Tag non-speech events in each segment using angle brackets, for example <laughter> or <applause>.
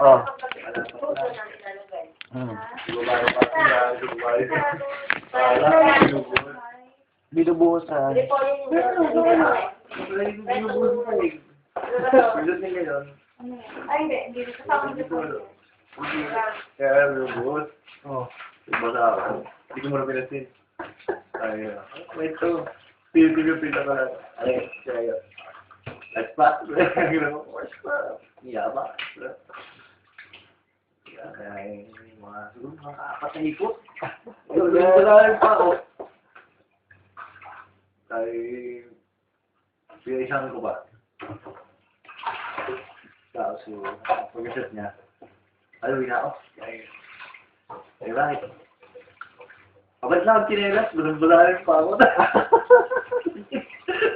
Oh. na. Hmm. Binubuhos sa... Hindi po yun yung Bilot niya ngayon. Ay, hindi. Hindi. Kasama yun. Kaya lubos. Oh. Basta ako. Hindi ko muna pinasin. Ay, ah. wait to. Pili ko pila ka. Ay, siya yun. Let's pass. Gano'n ko, let's pass. Yaba. Kaya, mga, siguro mga kaapat na hipot. Wala pa ako. Kaya, pinaisang ko ba? Tapos, pag-asat niya, aluwi na ako. Kaya, eh, bakit? Abad lang ang chinelas, bulan-bulanin pa ako.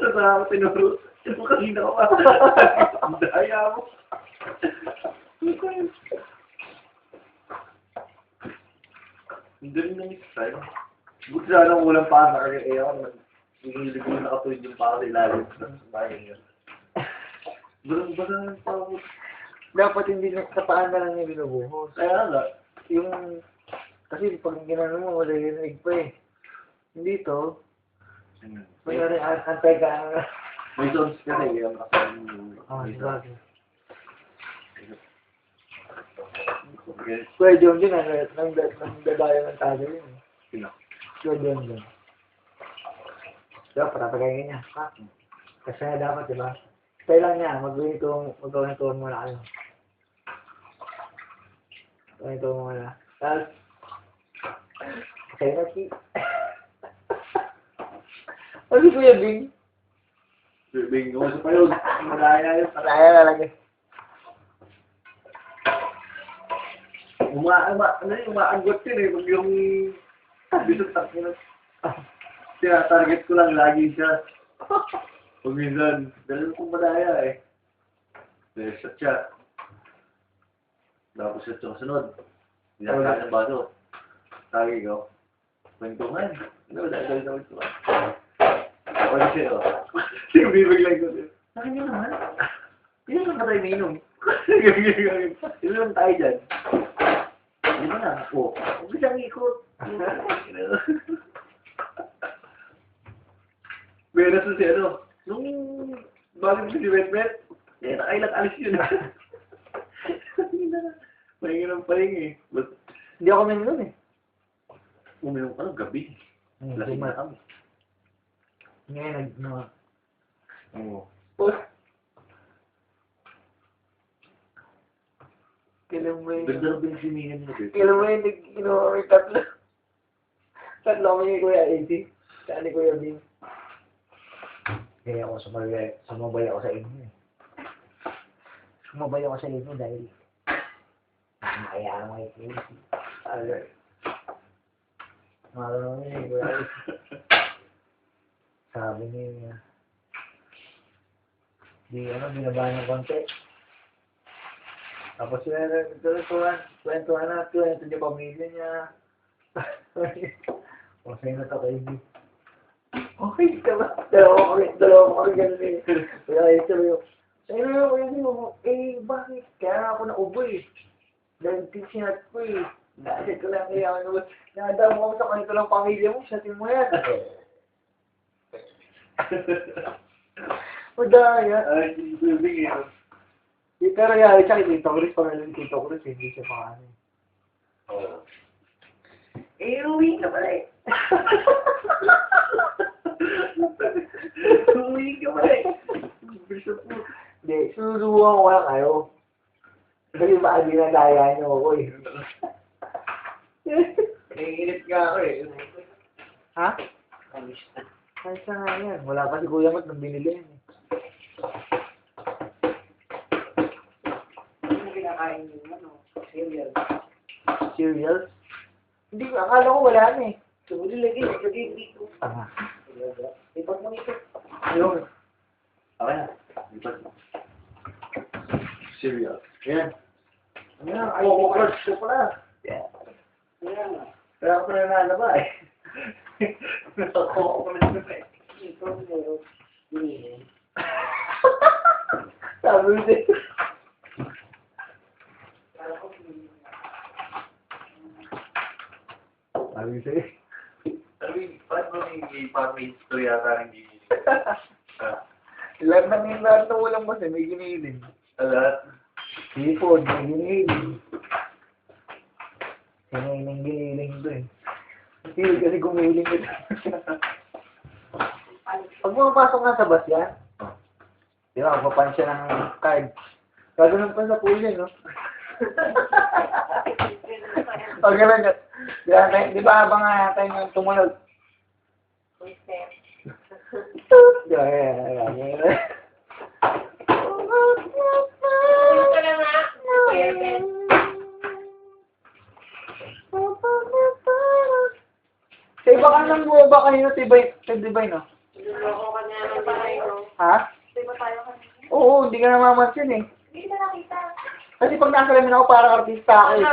Tapos ako tinuro. Ito kanina ko pa. Ang daya mo. Ang galing ng style. Buti sana ang ulang pa sa kanya. Eh, ako naman, hihilig ko nakatuwid yung pa sa ilalim. Sa bahay yun. Bulan-bulanin pa ako. Dapat hindi na kataan na lang yung binubuhos. Kaya nga. Yung... Kasi pag ginano mo, wala yung pa eh. Hindi to. May ano antay ka ang... May zones ka na mo. Ah, sabagay. Kuya John din, ano, nang, nang dadayo ng tago yun. eh. Sino? Kuya John din. Diba, patapagayin niya. Ha? Kasi nga dapat, di ba? Kaya lang niya, mag-gawin itong, mag-gawin itong muna kayo. Gawin itong muna. Tapos, okay na. Ano si Kuya Bing? Bingo sa payog. Madaya yun. Lang eh. Uma, uma, ano yun, umaagot yun eh. Pag yung bisot tak mo Siya, target ko lang lagi siya. Pag minsan, dalawa kong madaya eh. Dahil shot siya. Tapos shot yung sunod. Pinakain ng baso. Tagi ko. Kwentungan. Ano, dahil dahil dahil dahil Siya, oh. Yung bibig lang ko siya. Sakin yun naman. Hindi naman tayo nainom. Hindi naman tayo dyan. Hindi ba na? Oo. Huwag ko siyang ikot. Meron sa si ano, nung bago si Betbet, eh, nakailat alis yun. <laughs> Pahinga ng pahinga. But, Hindi ako meron eh. uminom ka ng gabi. Lasing na kami. Ngayon, nag, no. Oo. Kailan mo yun? Ng binisinihan mo dito. Kailan mo yun, nag, inuha kami tatlo. <laughs> Tatlo kami ni Kuya AC. Saan ni Kuya Bing. Kaya ako sumabay, sumabay ako sa inyo eh. Sumabay ako sa inyo dahil nakakaya mo kay Kuya AC. Alright. Eh, Kuya AC. <laughs> Sabi niya, di ano, binaba ng konti. Tapos yun, kwentuhan, kwentuhan na, kwento niya pamilya niya. <laughs> o, sa'yo na to, kayo. Okay ka ba? Dalawa kami, dalawa kami ganun eh. Kaya ay sabi ko, sa'yo na ako yun, eh, bakit? Kaya ako naubo eh. Dahil tinsinat ko eh. Dahil ko lang kaya ako, nadama ko sa kwento ng pamilya mo, satin mo yan. <laughs> <laughs> Madaya. Ay, ko yung bigyan. Eh, Pero yari siya, kay Tito Chris, pag nalun Tito Chris, hindi siya pa ano. Oo. Eh, uwi ka pala eh. <laughs> Uwi ka ba eh? Hindi, susubukan ko lang kayo. Kasi baka di na daya niyo ako eh. <laughs> Naiinit nga ako eh. ha? Ay, sa nga yan. Wala pa si Kuya Mat nang binili yan eh. Ano kinakain niyo, ano? Cereal. Cereals? Hindi, akala ko wala na eh. Sumunod lagi, lagi dito. Tanga. Ipag mo nito. Ayun. Okay na. Lipat mo. Cereal. Yan. Ano yan? Coco Crunch ko pala. Yeah. Ayan. Kaya ako na nalaba eh. Ako, ikaw meron. Hindi. Sabi mo din. Sabi mo sa'yo. Sabi, ba't mo hindi pang-mates to yata rin ginilig? Lahat na may lahat na walang basa, may ginilig. Lahat. Sipon, may ginilig. Sino yung ginilig doon? Hindi kasi gumiling ito. <laughs> Pag pumapasok nga sa bus yan, di ba, magpapan siya ng card. Gaganon pa sa pool yan, no? <laughs> Pag gano'n, di ba, di ba habang nga tayo nang tumunod? <laughs> Di ba, yan, yan, yan, yan. Sa iba ka nang bumaba kanina, tibay, tibay, no? Ha? Oo, hindi ka namamansin eh. Kasi pag nasa lamin ako, parang artista ako eh.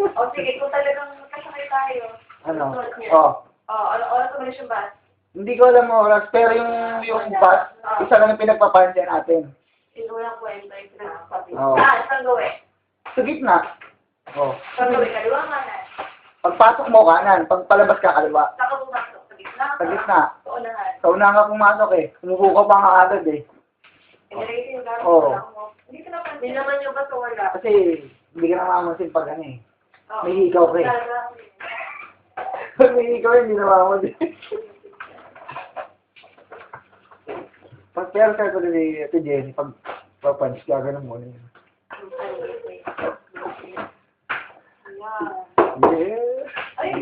O sige, kung talagang kasakay tayo. Ano? Niya. Oh, Oh, ano oras mo na siya ba? hindi ko alam ang oras, pero yung, yung bus, isa lang yung pinagpapansya natin. Sino lang kwenta yung pinakasabi. Oo. Ah, saan gawin? Sa gitna. Oh. Saan gawin? Kaliwa kanan. Pagpasok mo kanan, pag palabas ka kaliwa. Saan ka pumasok? Sa gitna? Sa gitna. Sa unahan. Sa una nga pumasok eh. Sumuko ka pa nga agad eh. Gamit Oo. mo. Hindi ka naman. Hindi naman yung baso wala. Kasi hindi ka namamansin pag ano eh. May higaw ka eh. Pag may ikaw, hindi namamansin. pag pero sabi ko si Ate Jenny, pag papunch ka, ganun mo na yun. Ayan. Yeah!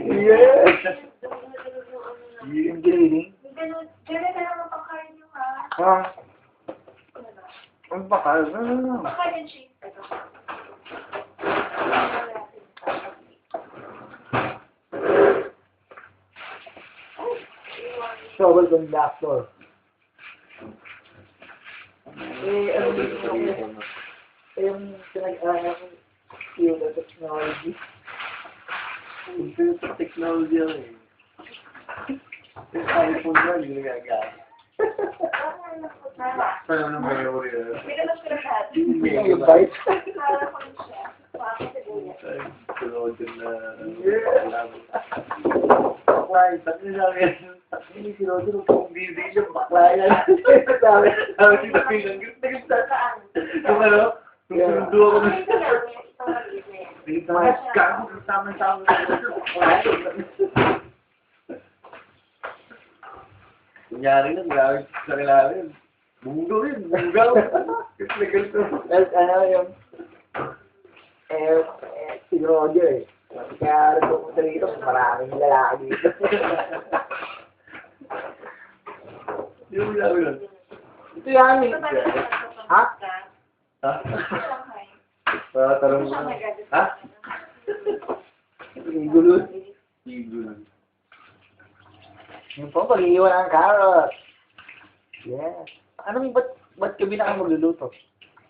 Yes! Yung Yung grading. ganun. Diyan ka naman pangkain nyo ha. Ah, ang bakal. Ah. Pangkain sheet. Ito. Trouble conductor. Eh, ano yung yung yung pinag-aaral yung technology. Computer technology yan eh. Yung iPhone na, hindi nagagamit. Paano na memory na? Pinalas ko na lahat. Para sa guya. Ay, sunod na. Yeah. Bakla, sabi niya sa akin, sabi ni si Roger, kung bibig siya, bakla yan. Sabi. Sabi si ganda. Saan? Yung ano, sinundo ako Ay, ito lang. Ito lang. ito yan. Tingin naman, gago, kasama-sama na Roger, bakla yan. Kunyari lang, grabe sa kailangan. Bunggo rin, bunggaw. Kasi nagalito. Well, ano yung eh, eh, si Roger eh. Kaya rin pumunta dito, maraming lalaki dito. Yung sabi nun. Ito yan eh. Ito ba yung Ha? Ha? Shanghai. Para tarong mo. Ha? Yung gulo. Igo lang. Yung po, pag-iiwan ng carrot. Yes. Anong, ba't, ba't ka binaka magluluto?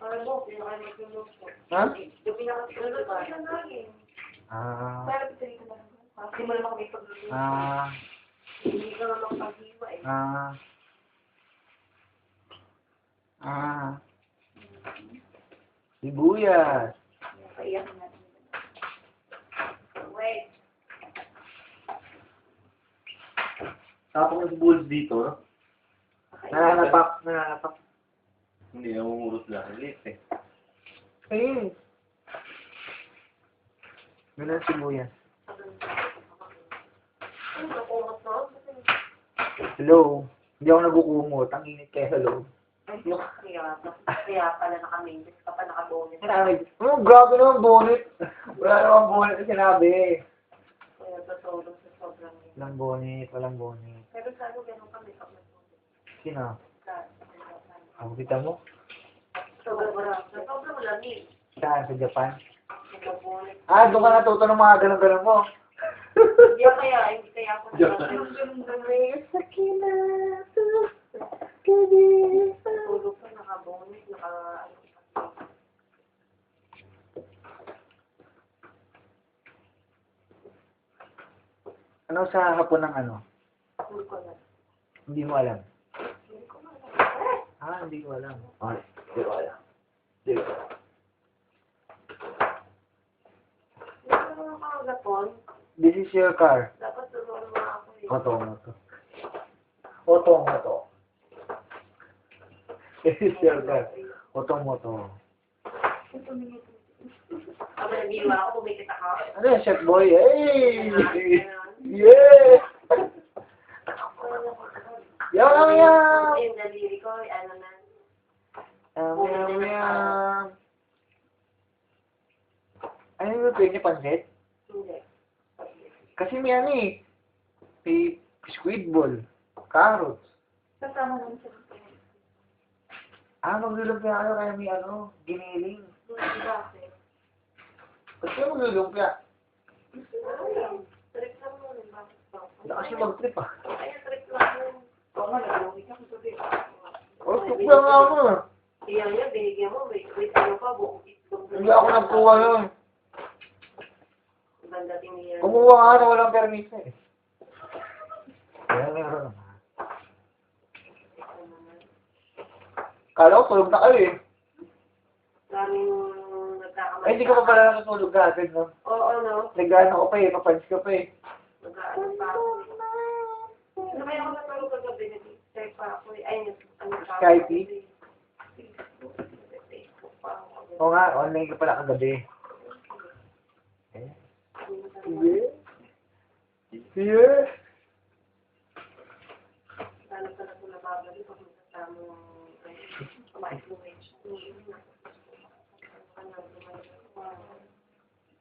Ano mo, pinaka-nagluto. Ha? Yung pinaka-nagluto ba? Ah. Pero pinag mo lang. Hindi mo naman kami pagluluto. Ah. Hindi ka naman paghiwa eh. Ah. Ah. Sibuyas. Kaiyak natin. Wait. Tapos ng bulls dito, no? Nananapak, nananapak. Hindi, namumurot lang. Liit eh. Ayun. Ganun. Ano kumot mo? Hello. Hindi ako nagkukumot. Ang init kaya hello. Ay, kaya, pala naka-main ka pa naka-bonus. Sinabi, oh, grabe naman bonnet. Wala naman bonnet na sinabi. Kaya tutulong sa sobrang yun. Walang bonnet, walang bonnet. Pero sa ano, ganun kami pag nag-bonus. Sino? Ako kita mo? Sobrang wala. Sobrang lamig. Saan? Sa Japan? Ah, doon ka natuto ng mga ganun-ganun mo. Hindi kaya, hindi kaya ako Japan. Sakina, Tulog pa, naka-bonus, naka... ano, sa hapon ng ano? tulog ko. Hindi mo alam. Hindi ko. Ah, hindi ko alam. Okay, hindi ko alam. Hindi ko alam. Hindi. This is your car. Dapat turuan mo ako eh. Moto, moto. Moto, moto. This is your car. Moto, moto. Ako nabiro ako, ka. Ano yan, chef boy? Hey! Yeah! Yum, yum! Yung daliri ko, ano na. Yum, yum, yum! Ano yung lutuin niyo, pansit? Hindi. Kasi may ano eh. May squid ball. Carrots. Kasama naman siya. Ah, maglulumpia kayo kaya may ano, giniling. Ba't kayo maglulumpia? Trip lang mo rin. Ba? Wala kasi mag-trip ah. Ay, trip lang mo. Oo nga, nag-uwi ka sa trip. Oh, trip lang ako ah. Kaya niya, binigyan mo. Wait, wait, ano pa? Buong itlog. Hindi ako nagkuha yun. Kumuha nga na walang permisa eh. Kaya meron naman. Kala ko tulog na kayo eh. Daming nagkakamali. Ay, hindi ka pa pala natutulog natin, no? Oo, no? Nagano ka pa eh, papans ka pa eh. Nag-ano pa ako. Ano kaya ako natulog kagabi? Nag-check pa ako. eh. Ay, ano pa ako. Skype? Ako. Oo nga, online ka pala kagabi. Eh? Sige. Sige. Lalo pala ko nababali pag magkasama ng ma-influence.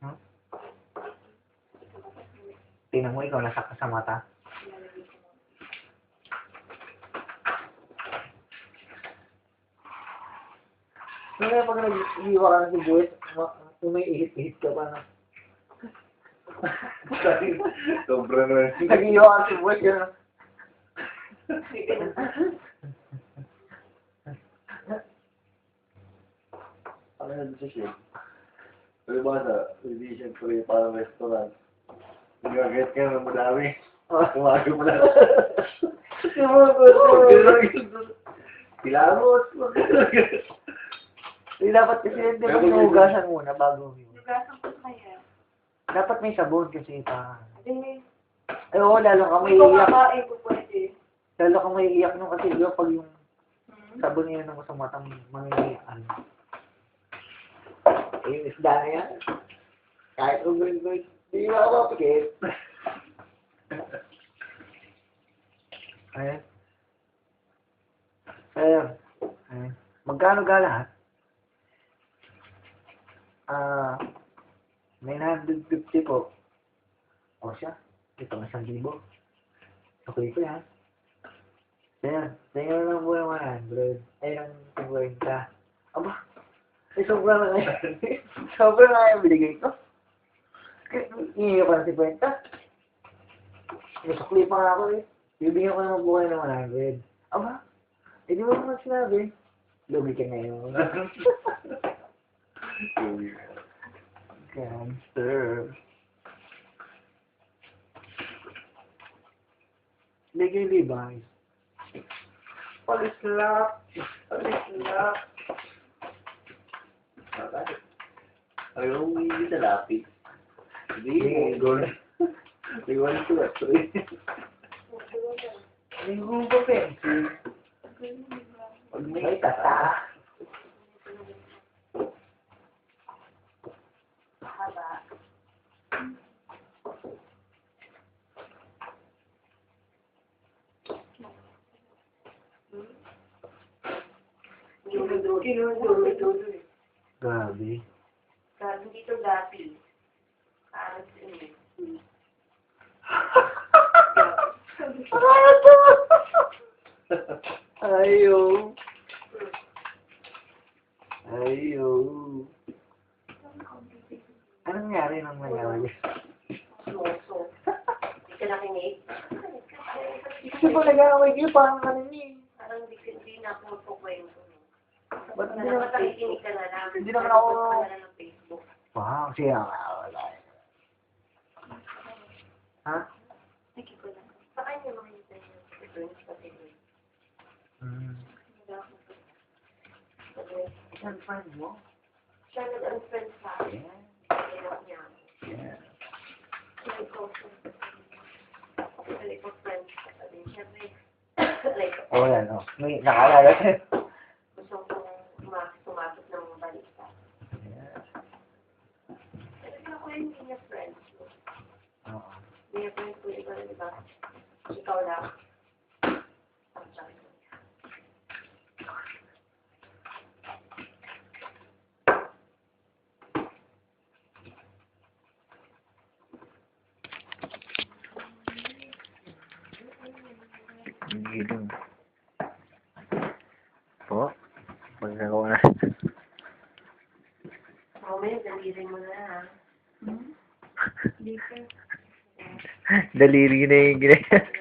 Huh? Tingnan mo, ikaw nasa sa mata. Ano kaya pag nag-iwa ka ng sibuyas, ma- kung may ihit-ihit ka pa na. <laughs> Sobra na. Nag-iwa ka ng sibuyas, gano'n. Ano yun sa ship? Pero ba sa, hindi siyempre parang restaurant. Nag-get ka ng madami. Tumago mo lang. Kilamos. Hindi dapat kasi hindi mo sinugasan muna bago yun. Nagasan ko kaya. Dapat may sabon kasi pa. Hindi. Ay oo, lalo ka may Kung iyak. kakain ko pwede. Lalo ka may iyak nung kasi yun pag yung sabon niya nung sa mga ano. Eh, yung isda na yan. Kahit kung ko, hindi mo ako mapikit. Ayan. Ayan. Ayan. Magkano ka lahat? Ah, 950 po. O siya, ito ang isang libo. Okay ko yan. Ayan, tingnan lang po yung 100. Ay, ang 50. Aba, ay sobra na ngayon. <laughs> sobra na ngayon binigay ko. Iiyo ko ng 50. Nasukli pa nga ako eh. Bibigyan ko naman kayo ng 100. Aba, eh di mo naman sinabi. Lugi ka ngayon. Gangster. Bigay Levi's. Palislap. Palislap. Ayaw mo hindi sa lapis. Hindi, one, two, at three. May grupo pencil. Pag May tata. Haba. Grabe. Sabi dito gapi. Parang sinin. Ayaw. Ayaw. Anong nangyari nang nangyari? Soso. Hindi ka nakinig? Kasi pag nag-aaway kayo, parang ano niya eh. Parang di ka hindi na ako magkukwento. Ba't Na hindi naman dapat nakikinig ka na lang. Hindi naman ako- Nanonood ka na ng Facebook. Wow, siya wala. Ha? Hmm. Yan, friend mo? Siya nag-unfriend sa akin. Ginawa niya. Yeah. Like, also, like, friend. Siyempre, oh, yan, oh. May nakalala. reading. Po, magagawa na. Mamaya, daliri mo na ha. Hmm? Daliri na yung ginagawa.